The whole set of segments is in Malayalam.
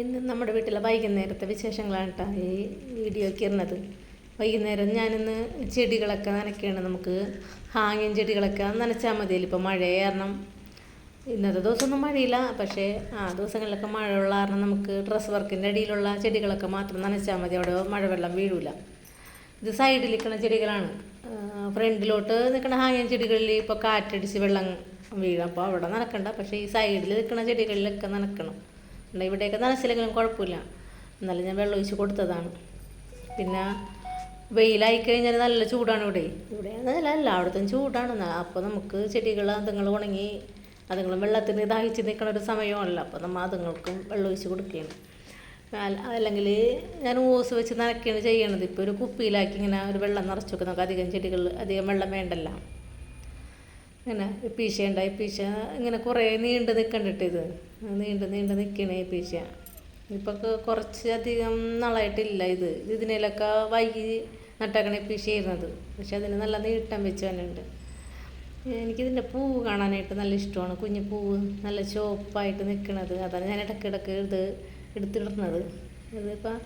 ഇന്ന് നമ്മുടെ വീട്ടിലെ വൈകുന്നേരത്തെ വിശേഷങ്ങളാണ് കേട്ടോ ഈ വീഡിയോ ഇരുന്നത് വൈകുന്നേരം ഞാനിന്ന് ചെടികളൊക്കെ നനയ്ക്കുകയാണ് നമുക്ക് ഹാങ്ങിൻ ചെടികളൊക്കെ നനച്ചാൽ മതിയല്ലോ. ഇപ്പോൾ മഴ കാരണം ഇന്നത്തെ ദിവസമൊന്നും മഴയില്ല. പക്ഷേ ആ ദിവസങ്ങളിലൊക്കെ മഴയുള്ള കാരണം നമുക്ക് ഡ്രസ്സ് വർക്കിന്റെ അടിയിലുള്ള ചെടികളൊക്കെ മാത്രം നനച്ചാൽ മതി. അവിടെ മഴവെള്ളം വീഴൂല. ഇത് സൈഡിൽ നിൽക്കുന്ന ചെടികളാണ് ഫ്രണ്ടിലോട്ട് നിൽക്കുന്ന ഹാങ്ങിൻ ചെടികളിൽ ഇപ്പോൾ കാറ്റടിച്ച് വെള്ളം വീഴും. അപ്പോൾ അവിടെ നനക്കണ്ട. പക്ഷേ ഈ സൈഡിൽ നിൽക്കുന്ന ചെടികളിലൊക്കെ നനക്കണം. ഉണ്ട് ഇവിടെയൊക്കെ നനച്ചില്ലെങ്കിലും കുഴപ്പമില്ല. എന്നാലും ഞാൻ വെള്ളം ഒഴിച്ച് കൊടുത്തതാണ്. പിന്നെ വെയിലായി കഴിഞ്ഞാൽ നല്ല ചൂടാണ് ഇവിടെ. ഇവിടെ നല്ല എല്ലായിടത്തും ചൂടാണ്. അപ്പോൾ നമുക്ക് ചെടികൾ അതുങ്ങൾ ഉണങ്ങി അതുങ്ങളും വെള്ളത്തിന് ദാഹിച്ച് നിൽക്കുന്ന ഒരു സമയമാണല്ലോ അപ്പോൾ നമ്മൾ അതുങ്ങൾക്കും വെള്ളം ഒഴിച്ച് കൊടുക്കുകയാണ്. അല്ലെങ്കിൽ ഞാൻ ഓസ് വെച്ച് നനയ്ക്കുകയാണ് ചെയ്യണത്. ഇപ്പോൾ ഒരു കുപ്പിയിലാക്കി ഇങ്ങനെ ഒരു വെള്ളം നിറച്ചു വെക്കും. നമുക്ക് അധികം ചെടികൾ അധികം വെള്ളം വേണ്ടല്ല. ഇങ്ങനെ പീശ ഉണ്ടായി പീശ. ഇങ്ങനെ കുറേ നീണ്ട് നിൽക്കണ്ടിട്ട് ഇത്. നീണ്ട് നീണ്ട് നിൽക്കണേ പീശ. ഇപ്പം കുറച്ച് അധികം നാളായിട്ടില്ല ഇത്. ഇതിനേലൊക്കെ വൈകി നട്ടക്കണേ പീശ ചെയ്യുന്നത് പക്ഷെ അതിന് നല്ല നീട്ടം വെച്ച് തന്നെയുണ്ട് എനിക്കിതിന്റെ പൂവ് കാണാനായിട്ട് നല്ല ഇഷ്ടമാണ്. കുഞ്ഞു പൂവ് നല്ല ചുവപ്പായിട്ട് നിൽക്കണത് അതാണ് ഞാൻ ഇടയ്ക്കിടയ്ക്ക് ഇത് എടുത്തിടുന്നത്. ഇതിപ്പോൾ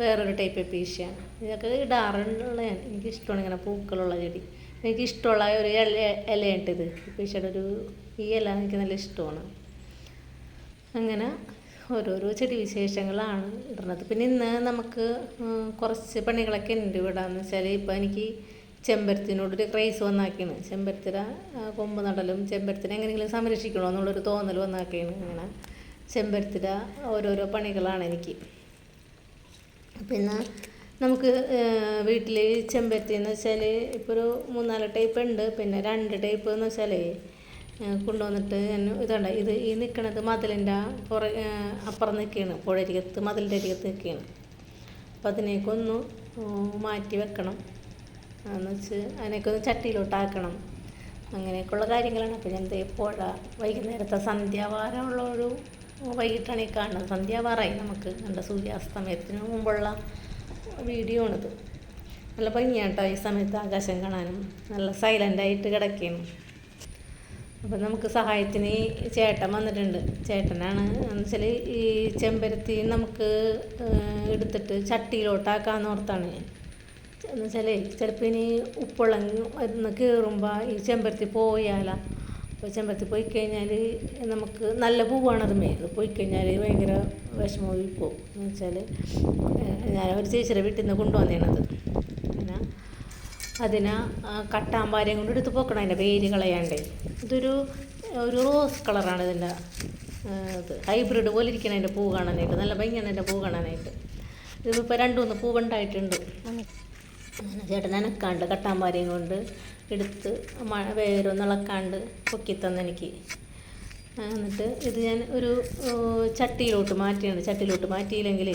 വേറൊരു ടൈപ്പ് പീശയാണ്. ഇതൊക്കെ ഇടാറുള്ള എനിക്കിഷ്ടമാണ് ഇങ്ങനെ പൂക്കളുള്ള ചെടി. എനിക്കിഷ്ടമുള്ള ഒരു ഇല ഇലയുണ്ട് ഇത്. ഈ ഒരു ഈ ഇല എനിക്ക് നല്ല ഇഷ്ടമാണ്. അങ്ങനെ ഓരോരോ ചെടി വിശേഷങ്ങളാണ് ഇടുന്നത്. പിന്നെ ഇന്ന് നമുക്ക് കുറച്ച് പണികളൊക്കെ ഉണ്ട് ഇവിടെ എന്ന് വെച്ചാൽ ഇപ്പോൾ എനിക്ക് ചെമ്പരത്തിനോടൊരു ക്രൈസ് വന്നാക്കിയാണ് ചെമ്പരത്തിര ആ, കൊമ്പ് നടലും ചെമ്പരത്തിനെ എങ്ങനെയെങ്കിലും സംരക്ഷിക്കണോ എന്നുള്ളൊരു തോന്നൽ വന്നാക്കിയാണ് അങ്ങനെ ചെമ്പരത്തിര ഓരോരോ പണികളാണ് എനിക്ക്. പിന്നെ നമുക്ക് വീട്ടിൽ ചെമ്പരത്തി എന്ന് വെച്ചാൽ ഇപ്പോൾ ഒരു മൂന്നാൽ ടൈപ്പ് ഉണ്ട് പിന്നെ രണ്ട് ടൈപ്പ് എന്ന് വെച്ചാൽ കൊണ്ടുവന്നിട്ട് ഞാൻ ഇതുണ്ട് ഇത് ഈ നിൽക്കണത് മതിലിന്റെ പുറ അപ്പുറം നിൽക്കുകയാണ് പുഴരികത്ത് മതിലിന്റെ അരികത്ത് നിൽക്കുകയാണ് അപ്പം അതിനെയൊക്കെ ഒന്ന് മാറ്റി വെക്കണം. എന്ന് വെച്ച് അതിനെയൊക്കെ ഒന്ന് ചട്ടിയിലോട്ടാക്കണം. അങ്ങനെയൊക്കെയുള്ള കാര്യങ്ങളാണ്. അപ്പോൾ ഞാൻ പുഴ വൈകുന്നേരത്തെ സന്ധ്യാവാരമുള്ള ഒരു വൈകിട്ടാണ് ഈ കാണുന്നത്. സന്ധ്യാവാറായി നമുക്ക്. നല്ല സൂര്യാസ്തമയത്തിന് മുമ്പുള്ള വീഡിയോ ആണിത്. നല്ല ഭംഗിയാണ് കേട്ടോ ഈ സമയത്ത് ആകാശം കാണാനും. നല്ല സൈലന്റായിട്ട് കിടക്കുകയാണ് അപ്പം നമുക്ക് സഹായത്തിന് ചേട്ടൻ വന്നിട്ടുണ്ട്. ചേട്ടനാണ് എന്ന് വെച്ചാൽ ഈ ചെമ്പരത്തി നമുക്ക് എടുത്തിട്ട് ചട്ടിയിലോട്ടാക്കാന്ന് ഓർത്താണ് എന്ന് വെച്ചാൽ ചിലപ്പോൾ ഇനി ഉപ്പുള്ള ഒന്ന് കീറുമ്പോൾ ഈ ചെമ്പരത്തി പോയാല അപ്പോൾ ചെമ്പരത്തി പോയി കഴിഞ്ഞാൽ നമുക്ക് നല്ല പൂവാണ് മേ അത് പോയി കഴിഞ്ഞാൽ ഭയങ്കര വിഷമമായി പോകും. എന്ന് വെച്ചാൽ ഞാൻ ഒരു ചേച്ചിയുടെ വീട്ടിൽ നിന്ന് കൊണ്ടുവന്നേണത് പിന്നെ അതിനെ കട്ടാമ്പാരയും കൊണ്ട് എടുത്ത് പോക്കണം അതിന്റെ വേര് കളയാണ്ടേ. ഇതൊരു ഒരു റോസ് കളറാണ് ഇതിന്റെ ഇത്. ഹൈബ്രിഡ് പോലെ ഇരിക്കണം അതിന്റെ പൂ കാണാനായിട്ട്. നല്ല ഭംഗിയാണ് അതിന്റെ പൂ കാണാനായിട്ട്. ഇതിപ്പോൾ രണ്ട് മൂന്ന് പൂവുണ്ടായിട്ടുണ്ട് ചേട്ടൻ അനക്കാണ്ട് കട്ടാമ്പാരയും കൊണ്ട് എടുത്ത് മഴ വേരൊന്നും ഇളക്കാണ്ട് പൊക്കി തന്നെനിക്ക് ആ, എന്നിട്ട് ഇത് ഞാൻ ഒരു ചട്ടിയിലോട്ട് മാറ്റിയാണ് ചട്ടിയിലോട്ട് മാറ്റിയില്ലെങ്കിൽ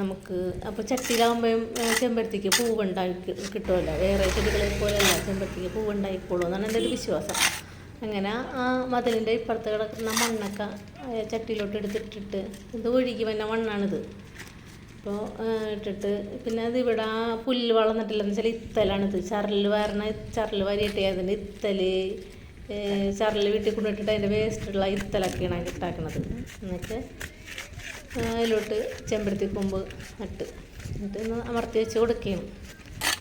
നമുക്ക് അപ്പോൾ ചട്ടിയിലാകുമ്പോഴും ചെമ്പരത്തിക്ക് പൂവുണ്ടായി കിട്ടുമല്ലോ. വേറെ ചെടികളെ പോലെയല്ല ചെമ്പരത്തിക്ക് പൂവുണ്ടായിക്കോളൂ എന്നാണ് എന്റെ ഒരു വിശ്വാസം. അങ്ങനെ ആ മതിലിന്റെ ഇപ്പുറത്ത് കിടക്കുന്ന മണ്ണൊക്കെ ചട്ടിയിലോട്ട് എടുത്തിട്ടിട്ട് ഇത് ഒഴുകി വന്ന മണ്ണാണിത്. അപ്പോൾ ഇട്ടിട്ട്. പിന്നെ അത് ഇവിടെ ആ പുല്ല് വളർന്നിട്ടില്ലെന്ന് വെച്ചാൽ ഇത്തലാണിത് ചരൽ വരണ ചരൽ വരിയിട്ട് അതിന്റെ ഇത്തൽ ചരൽ വീട്ടിൽ കൊണ്ടിട്ടിട്ട് അതിന്റെ വേസ്റ്റുള്ള ഇത്തലൊക്കെയാണ് അതിന്റെ ഇട്ടാക്കണത്. എന്നിട്ട് അതിലോട്ട് ചെമ്പരത്തി കൊമ്പ് നട്ട്. എന്നിട്ട് അമർത്തി വെച്ച് കൊടുക്കുകയും.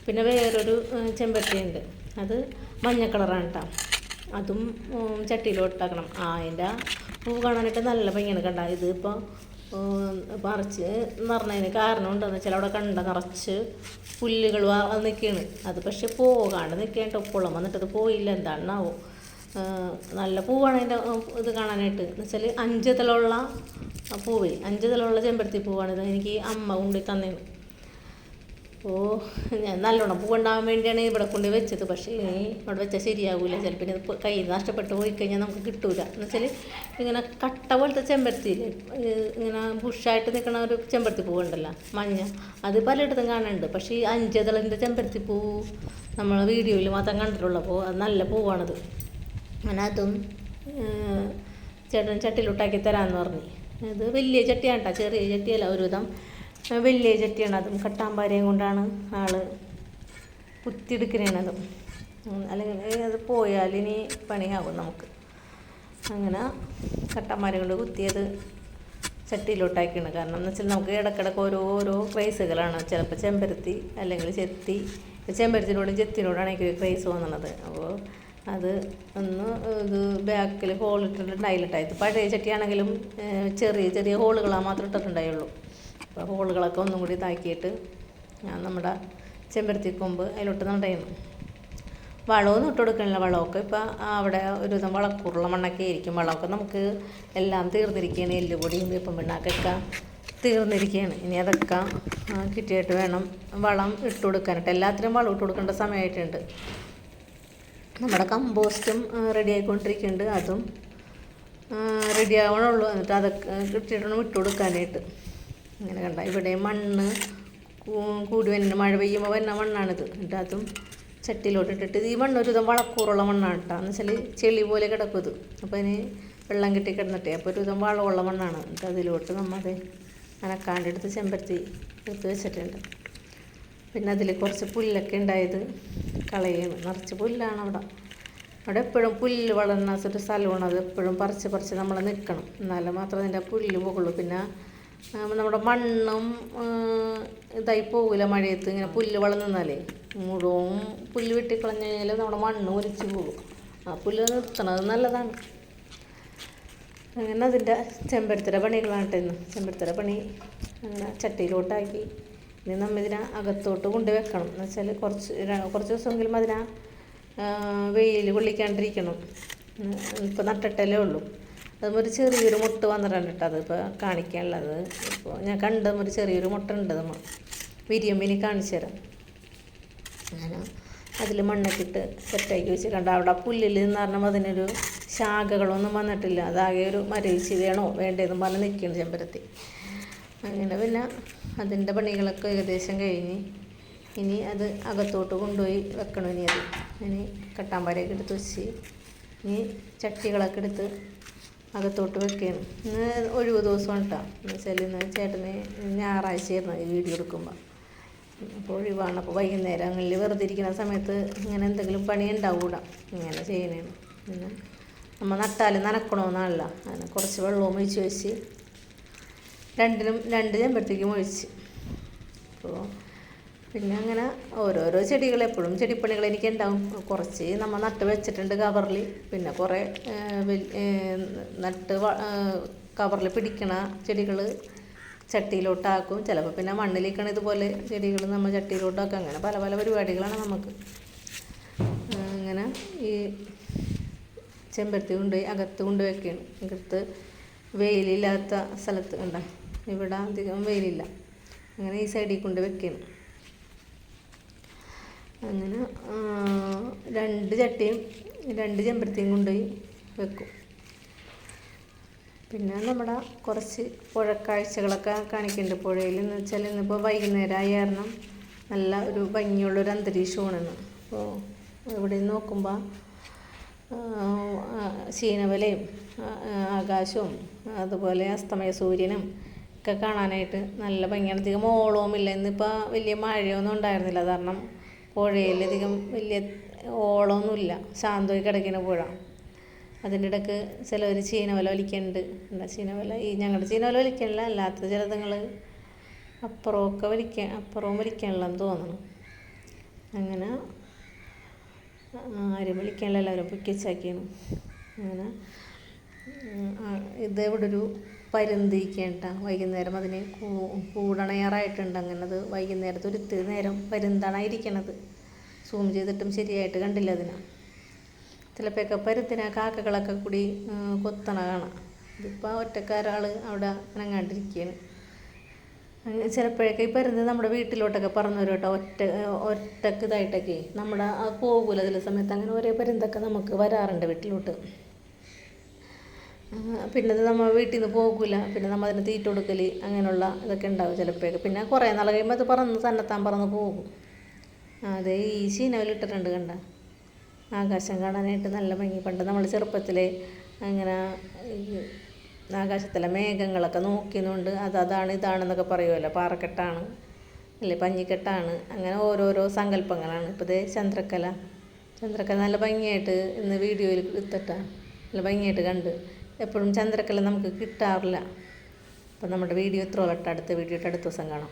പിന്നെ വേറൊരു ചെമ്പരത്തിയുണ്ട്. അത് മഞ്ഞ കളറാണ് കേട്ടോ അതും ചട്ടിയിലോട്ടാക്കണം ആ അതിന്റെ പൂ കാണാനായിട്ട് നല്ല ഭംഗിയാണ് കണ്ട. ഇത് പറിച്ച് നിറഞ്ഞതിന് കാരണം ഉണ്ടെന്ന് വെച്ചാൽ അവിടെ കണ്ട നിറച്ച് പുല്ലുകൾ നിൽക്കുകയാണ് അത് പക്ഷെ പോകാണ്ട് നിൽക്കേണ്ട ഉപ്പുളം വന്നിട്ട് അത് പോയില്ല. എന്താണാവോ? നല്ല പൂവാണ് അതിന്റെ ഇത് കാണാനായിട്ട്. എന്ന് വെച്ചാൽ അഞ്ച് തലമുള്ള പൂവേ അഞ്ച് തലമുള്ള ചെമ്പരത്തി പൂവാണിത് എനിക്ക് അമ്മ കൊണ്ടുപോയി തന്നേന്ന്. ഓ ഞാൻ നല്ലോണം പൂവുണ്ടാവാൻ വേണ്ടിയാണ് ഇവിടെ കൊണ്ട് വെച്ചത്. പക്ഷേ ഇവിടെ വെച്ചാൽ ശരിയാവില്ല ചിലപ്പോൾ ഇത് കയ്യിൽ നിന്ന് നഷ്ടപ്പെട്ട് പോയി കഴിഞ്ഞാൽ നമുക്ക് കിട്ടൂല. എന്ന് വെച്ചാൽ ഇങ്ങനെ കട്ട പോലത്തെ ചെമ്പരത്തിയില്ലേ ഏഹ് ഇങ്ങനെ ബുഷായിട്ട് നിൽക്കുന്ന ഒരു ചെമ്പരത്തി പൂവുണ്ടല്ലോ മഞ്ഞ. അത് പലയിടത്തും കാണുന്നുണ്ട് പക്ഷേ ഈ അഞ്ചതളിന്റെ ചെമ്പരത്തി പൂ നമ്മൾ വീഡിയോയിൽ മാത്രം കണ്ടിട്ടുള്ള അത് നല്ല പൂവാണത്. അങ്ങനെ അതും ചേട്ടൻ ചട്ടിയിലോട്ടാക്കി തരാമെന്ന് പറഞ്ഞു. ഇത് വലിയ ചട്ടിയാണ് കേട്ടോ ചെറിയ ചട്ടിയല്ല ഒരുവിധം. വലിയ ചട്ടിയാണ് അതും കട്ടാമ്പാരയും കൊണ്ടാണ് ആൾ കുത്തിയെടുക്കണതും അല്ലെങ്കിൽ അത് പോയാൽ ഇനി പണിയാകും നമുക്ക്. അങ്ങനെ കട്ടന്മാരെ കൊണ്ട് കുത്തിയത് ചട്ടിയിലോട്ടാക്കിയാണ്. കാരണം എന്ന് വെച്ചാൽ നമുക്ക് ഇടക്കിടക്ക് ഓരോരോ ക്രൈസുകളാണ്. ചിലപ്പോൾ ചെമ്പരത്തി അല്ലെങ്കിൽ ചെത്തി. ചെമ്പരത്തിനോടും ചെത്തിനോടാണ് എനിക്ക് ക്രൈസ് വന്നത് അപ്പോൾ അത് ഒന്ന് ഇത് ബാക്കിൽ ഹോൾ ഇട്ടിട്ടുണ്ടായില്ല പഴയ ചട്ടിയാണെങ്കിലും ചെറിയ ചെറിയ ഹോളുകളാണ് മാത്രം ഇട്ടിട്ടുണ്ടായുള്ളൂ. അപ്പോൾ ഹോളുകളൊക്കെ ഒന്നും കൂടി ഇതാക്കിയിട്ട് ഞാൻ നമ്മുടെ ചെമ്പരത്തി കൊമ്പ് അതിലോട്ട് നടയുന്നു. വളമൊന്നും ഇട്ട് കൊടുക്കണില്ല. വളമൊക്കെ ഇപ്പം അവിടെ ഒരു വിധം വളക്കൂറുള്ള മണ്ണൊക്കെ ആയിരിക്കും. വളമൊക്കെ നമുക്ക് എല്ലാം തീർന്നിരിക്കുകയാണ്. എല്ലുപൊടിയും വേപ്പം പിണ്ണാക്കൊക്കെ തീർന്നിരിക്കുകയാണ്. ഇനി അതൊക്കെ കിട്ടിയിട്ട് വേണം വളം ഇട്ട് കൊടുക്കാനായിട്ട്. എല്ലാത്തിനും വളം ഇട്ട് കൊടുക്കേണ്ട സമയമായിട്ടുണ്ട്. നമ്മുടെ കമ്പോസ്റ്റും റെഡി ആയിക്കൊണ്ടിരിക്കുന്നുണ്ട്. അതും റെഡി ആവണുള്ളൂ. എന്നിട്ട് അതൊക്കെ കിട്ടിയിട്ടുണ്ട് ഇട്ട് കൊടുക്കാനായിട്ട്. ഇങ്ങനെ കണ്ട. ഇവിടെ മണ്ണ് കൂടി വരുന്ന മഴ പെയ്യുമ്പോൾ വരുന്ന മണ്ണാണിത്. എന്നിട്ട് അതും ഇട്ടിട്ട് ഈ മണ്ണ് ഒരുവിധം വളക്കൂറുള്ള മണ്ണാണ് കേട്ടോ എന്ന് വെച്ചാൽ ചെളി പോലെ കിടക്കും ഇത്. അപ്പോൾ അതിന് വെള്ളം കിട്ടി കിടന്നിട്ട്. അപ്പോൾ ഒരുവിധം വളമുള്ള മണ്ണാണ്. എന്നിട്ട് അതിലോട്ട് നമ്മത് അനക്കാണ്ടെടുത്ത് ചെമ്പരത്തി എടുത്ത് വെച്ചിട്ടുണ്ട്. പിന്നെ അതിൽ കുറച്ച് പുല്ലൊക്കെ ഉണ്ടായത് കളയാണ്. നിറച്ച് പുല്ലാണ് അവിടെ. അവിടെ എപ്പോഴും പുല്ല് വളർന്ന ഒരു സ്ഥലമാണ്. അത് എപ്പോഴും പറിച്ച് പറിച്ച് നമ്മൾ നിൽക്കണം എന്നാലും മാത്രമേ അതിന്റെ പുല്ല് പോകുള്ളൂ പിന്നെ നമ്മുടെ മണ്ണും ഇതായി പോകില്ല മഴയത്ത്. ഇങ്ങനെ പുല്ല് വളർന്നാലേ മുഴുവൻ പുല്ല് വെട്ടിക്കളഞ്ഞു കഴിഞ്ഞാൽ നമ്മുടെ മണ്ണ് ഒലിച്ച് പോകും. ആ പുല്ല് നിർത്തണത് നല്ലതാണ്. അങ്ങനെ അതിന്റെ ചെമ്പരത്തിര പണികളാണ് ഇന്ന്. ചെമ്പരത്തിര പണി അങ്ങനെ ചട്ടിയിലോട്ടാക്കി. ഇനി നമ്മൾ ഇതിനെ അകത്തോട്ട് കൊണ്ട് വെക്കണം എന്ന് വെച്ചാൽ കുറച്ച് കുറച്ച് ദിവസമെങ്കിലും അതിനെ വെയിൽ കൊള്ളിക്കാണ്ടിരിക്കണം. ഇപ്പം നട്ടിട്ടല്ലേ ഉള്ളൂ. അതും ഒരു ചെറിയൊരു മുട്ട വന്നിട്ടുണ്ട് കേട്ടോ അതിപ്പോൾ കാണിക്കാനുള്ളത്. ഇപ്പോൾ ഞാൻ കണ്ട ഒരു ചെറിയൊരു മുട്ട ഉണ്ട് നമ്മൾ വിരിയമ്പിനി കാണിച്ചു തരാം. അങ്ങനെ അതിൽ മണ്ണൊക്കെ സെറ്റാക്കി വെച്ച് കണ്ട അവിടെ പുല്ലിൽ നിന്ന് പറഞ്ഞാൽ അതിനൊരു ശാഖകളൊന്നും വന്നിട്ടില്ല. അതാകെ ഒരു മരവിച്ച് വേണോ വേണ്ടതെന്നും പറഞ്ഞ് നിൽക്കുകയാണ് ചെമ്പരത്തി. അങ്ങനെ പിന്നെ അതിന്റെ പണികളൊക്കെ ഏകദേശം കഴിഞ്ഞ് ഇനി അത് അകത്തോട്ട് കൊണ്ടുപോയി വെക്കണം ഇനി അത്. ഇനി കട്ടാമ്പാരയൊക്കെ എടുത്ത് വെച്ച് ഇനി ചട്ടികളൊക്കെ എടുത്ത് അകത്തോട്ട് വെക്കുകയാണ് ഇന്ന് ഒഴിവ് ദിവസം കേട്ടോ എന്ന് വെച്ചാൽ ഇന്ന് ചേട്ടന് ഞായറാഴ്ചയായിരുന്നു ഈ വീഡിയോ എടുക്കുമ്പോൾ അപ്പോൾ ഒഴിവാണ്. അപ്പോൾ വൈകുന്നേരങ്ങളിൽ വെറുതെ ഇരിക്കുന്ന സമയത്ത് ഇങ്ങനെ എന്തെങ്കിലും പണി ഉണ്ടാവൂട. ഇങ്ങനെ ചെയ്യണേന്ന് പിന്നെ നമ്മൾ നട്ടാൽ നനക്കണമെന്നല്ല അങ്ങനെ കുറച്ച് വെള്ളവും ഒഴിച്ച് വെച്ച് രണ്ടിനും രണ്ട് ചെമ്പത്തേക്കും ഒഴിച്ച്. അപ്പോൾ പിന്നെ അങ്ങനെ ഓരോരോ ചെടികൾ എപ്പോഴും ചെടിപ്പണികൾ എനിക്ക് ഉണ്ടാവും കുറച്ച് നമ്മൾ നട്ട് വെച്ചിട്ടുണ്ട് കവറിൽ. പിന്നെ കുറേ നട്ട് കവറിൽ പിടിക്കണ ചെടികൾ ചട്ടിയിലോട്ടാക്കും. ചിലപ്പോൾ പിന്നെ മണ്ണിലേക്കാണ് ഇതുപോലെ ചെടികൾ നമ്മൾ ചട്ടിയിലോട്ടാക്കും. അങ്ങനെ പല പല പരിപാടികളാണ് നമുക്ക്. അങ്ങനെ ഈ ചെമ്പരത്തി കൊണ്ടുപോയി അകത്ത് കൊണ്ടുവയ്ക്കുകയാണ് അകത്ത് വെയിലില്ലാത്ത സ്ഥലത്ത് കണ്ട? ഇവിടെ അധികം വെയിലില്ല. അങ്ങനെ ഈ സൈഡിൽ കൊണ്ട് വെക്കണം. അങ്ങനെ രണ്ട് ചട്ടിയും രണ്ട് ചെമ്പരത്തിയും കൊണ്ടുപോയി വെക്കും. പിന്നെ നമ്മുടെ കുറച്ച് പുഴക്കാഴ്ചകളൊക്കെ കാണിക്കുന്നുണ്ട് പുഴയിൽ. എന്ന് വെച്ചാൽ ഇന്നിപ്പോൾ വൈകുന്നേരം ആയ കാരണം നല്ല ഒരു ഭംഗിയുള്ളൊരു അന്തരീക്ഷമാണെന്ന്. അപ്പോൾ ഇവിടെ നോക്കുമ്പോൾ ശീനവലയും ആകാശവും അതുപോലെ അസ്തമയ സൂര്യനും ഒക്കെ കാണാനായിട്ട് നല്ല ഭംഗിയാണ്. അധികം ഓളവും ഇല്ല ഇന്നിപ്പോൾ വലിയ മഴയൊന്നും ഉണ്ടായിരുന്നില്ല. കാരണം പുഴയിലധികം വലിയ ഓളമൊന്നുമില്ല. ശാന്തമായി കിടക്കുന്ന പുഴ. അതിന്റെ ഇടയ്ക്ക് ചിലവർ ചീനവല വലിക്കുന്നുണ്ട് എന്താ ചീനവല? ഈ ഞങ്ങളുടെ ചീനവല വലിക്കണില്ല. അല്ലാത്ത ചിലതങ്ങൾ അപ്പുറമൊക്കെ വലിക്കാൻ അപ്പുറവും വലിക്കണില്ലെന്ന് തോന്നുന്നു അങ്ങനെ ആരും വിളിക്കാനുള്ള എല്ലാവരും പൊക്കിച്ചാക്കിയാണ് അങ്ങനെ ഇത് ഇവിടെ ഒരു പരുന്തിരിക്കേണ്ട വൈകുന്നേരം അതിന് കൂടണയറായിട്ടുണ്ട് അങ്ങനെ അത് വൈകുന്നേരത്ത് ഒരു ഇത്തിരി നേരം പരുന്താണായിരിക്കണത് സൂം ചെയ്തിട്ടും ശരിയായിട്ട് കണ്ടില്ല അതിന്. ചിലപ്പോഴൊക്കെ പരുത്തിന കാക്കകളൊക്കെ കൂടി കൊത്തണ കാണാം. ഇതിപ്പോൾ ഒറ്റക്കാരാൾ അവിടെ അനങ്ങാണ്ടിരിക്കുകയാണ് ചിലപ്പോഴൊക്കെ ഈ പരുന്ത് നമ്മുടെ വീട്ടിലോട്ടൊക്കെ പറഞ്ഞു വരും കേട്ടോ. ഒറ്റ ഒറ്റയ്ക്ക് ഇതായിട്ടൊക്കെ. നമ്മുടെ ആ പോകൂല ചില സമയത്ത്. അങ്ങനെ ഒരേ പരുന്തൊക്കെ നമുക്ക് വരാറുണ്ട് വീട്ടിലോട്ട്. പിന്നെ നമ്മൾ വീട്ടിൽ നിന്ന് പോകില്ല പിന്നെ നമ്മൾ അതിന് തീറ്റ കൊടുക്കൽ അങ്ങനെയുള്ള ഇതൊക്കെ ഉണ്ടാവും ചിലപ്പോഴൊക്കെ പിന്നെ കുറേ നാൾ കഴിയുമ്പോൾ അത് പറന്ന് തന്നെത്താൻ പറന്ന് പോകും. അത് ഈ ശീനവിലിട്ടിട്ടുണ്ട് കണ്ട? ആകാശം കാണാനായിട്ട് നല്ല ഭംഗി. പണ്ട് നമ്മൾ ചെറുപ്പത്തിൽ അങ്ങനെ ആകാശത്തിലെ മേഘങ്ങളൊക്കെ നോക്കിയതുകൊണ്ട് അത് അതാണ് ഇതാണെന്നൊക്കെ പറയുമല്ലോ പാറക്കെട്ടാണ് അല്ലേ? പഞ്ഞിക്കെട്ടാണ് അങ്ങനെ ഓരോരോ സങ്കല്പങ്ങളാണ്. ഇപ്പോൾ ഇതേ ചന്ദ്രക്കല. ചന്ദ്രക്കല നല്ല ഭംഗിയായിട്ട് ഇന്ന് വീഡിയോയിൽ എടുത്തിട്ടാണ് നല്ല ഭംഗിയായിട്ട് കണ്ട്. എപ്പോഴും ചന്ദ്രക്കല നമുക്ക് കിട്ടാറില്ല. അപ്പം നമ്മുടെ വീഡിയോ ഇത്ര അടുത്ത വീഡിയോ അടുത്ത ദിവസം കാണാം.